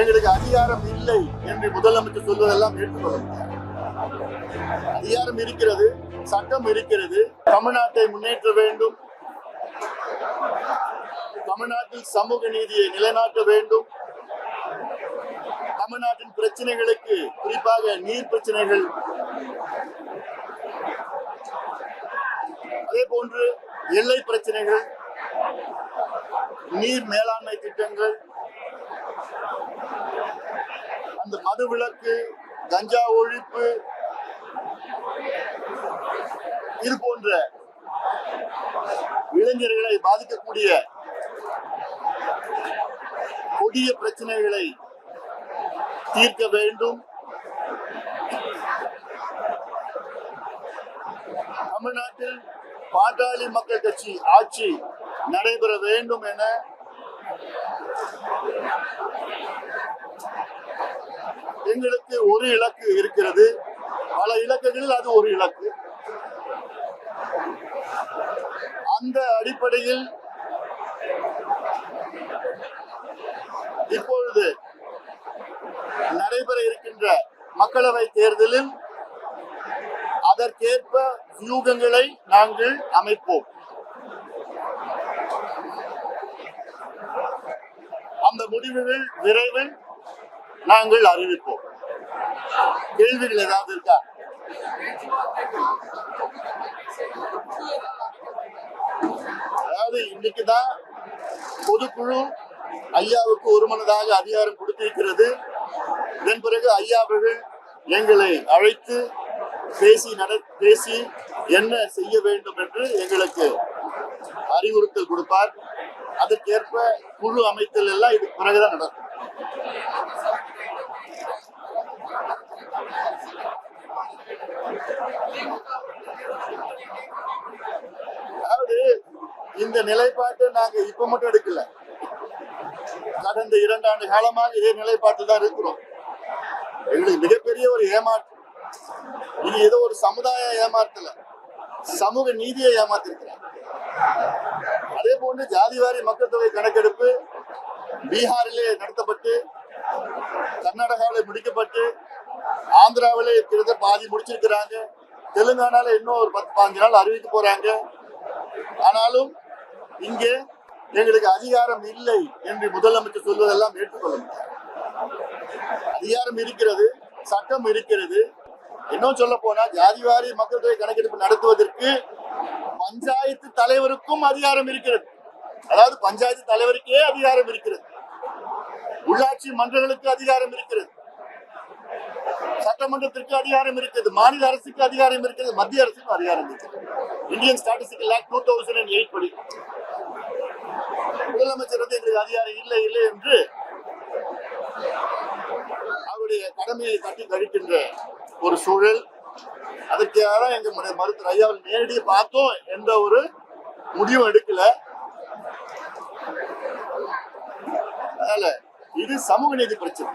எங்களுக்கு அதிகாரம் இல்லை என்று முதலமைச்சர் சொல்வதெல்லாம் ஏற்றுக்கொள்ள அதிகாரம் இருக்கிறது சட்டம் இருக்கிறது தமிழ்நாட்டை முன்னேற்ற வேண்டும். தமிழ்நாட்டில் சமூக நீதியை நிலைநாட்ட வேண்டும். தமிழ்நாட்டின் பிரச்சனைகளுக்கு குறிப்பாக நீர் பிரச்சனைகள். அதே போன்று எல்லை பிரச்சனைகள் நீர் மேலாண்மை திட்டங்கள் அந்த மது கஞ்சா ஒழிப்பு இது போன்ற இளைஞர்களை பாதிக்கக்கூடிய கொடிய பிரச்சனைகளை தீர்க்க வேண்டும். தமிழ்நாட்டில் பாட்டாளி மக்கள் கட்சி ஆட்சி நடைபெற வேண்டும் என எங்களுக்கு ஒரு இலக்கு இருக்கிறது. பல இலக்குகளில் அது ஒரு இலக்கு. அந்த அடிப்படையில் இப்பொழுது நடைபெற இருக்கின்ற மக்களவை தேர்தலில் அதற்கேற்ப வியூகங்களை நாங்கள் அமைப்போம். அந்த முடிவுகள் விரைவில் நாங்கள் அறிவிப்போம். கேள்விகள் ஏதாவது இருக்கா? அதாவது இன்னைக்கு தான் பொதுக்குழு ஐயாவுக்கு ஒருமனதாக அதிகாரம் கொடுத்திருக்கிறது. இதன் பிறகு ஐயா அவர்கள் எங்களை அழைத்து பேசி நட பேசி என்ன செய்ய வேண்டும் என்று எங்களுக்கு அறிவுறுத்தல் கொடுப்பார். அதற்கேற்ப குழு அமைத்தல் எல்லாம் இதுக்கு பிறகுதான் நடக்கும். இந்த நிலைப்பாட்டை நாங்க இப்ப மட்டும் எடுக்கல. கடந்த இரண்டாண்டு காலமாக இதே நிலைப்பாட்டில் தான் இருக்கிறோம். எங்களுக்கு மிகப்பெரிய ஒரு ஏமாற்றம் இது ஏதோ ஒரு சமுதாய ஏமாற்றல. சமூக நீதியை ஏமாத்திருக்கிறார் அதே போன்று ஜாதிவாரி மக்கள் தொகை கணக்கெடுப்பு பீகாரிலே நடத்தப்பட்டு கர்நாடகாவிலே முடிக்கப்பட்டு ஆந்திராவிலே இருக்கிறத பாதி முடிச்சிருக்கிறாங்க. தெலுங்கானால இன்னும் ஒரு பத்து பதினஞ்சு நாள் அறிவிக்க போறாங்க. ஆனாலும் இங்கே எங்களுக்கு அதிகாரம் இல்லை என்று முதலமைச்சர் சொல்வதெல்லாம் ஏற்றுக்கொள்ள முடியாது. அதிகாரம் இருக்கிறது சட்டம் இருக்கிறது. இன்னும் சொல்ல போனா ஜாதிவாரி மக்கள் தொகை கணக்கெடுப்பு நடத்துவதற்கு பஞ்சாயத்து தலைவருக்கும் அதிகாரம் இருக்கிறது. அதாவது பஞ்சாயத்து தலைவருக்கே அதிகாரம் இருக்கிறது. உள்ளாட்சி மன்றங்களுக்கு அதிகாரம் இருக்கிறது. சட்டமன்றத்திற்கு அதிகாரம் இருக்கிறது. மாநில அரசுக்கு அதிகாரம் இருக்கிறது. மத்திய அரசுக்கு அதிகாரம் இருக்கிறது. Indian statistical act two thousand and eight படி முதலமைச்சர் வந்து எங்களுக்கு அதிகாரம் இல்லை இல்லை என்று அவருடைய கடமையை தட்டி கழிக்கின்ற ஒரு சூழல். அதுக்காக எங்களுடைய எங்க மருத்துவர் ஐயா நேரடியை நேரடியாக பார்த்தோம் எந்த ஒரு முடிவும் எடுக்கல. அதனால இது சமூக நீதி பிரச்சனை.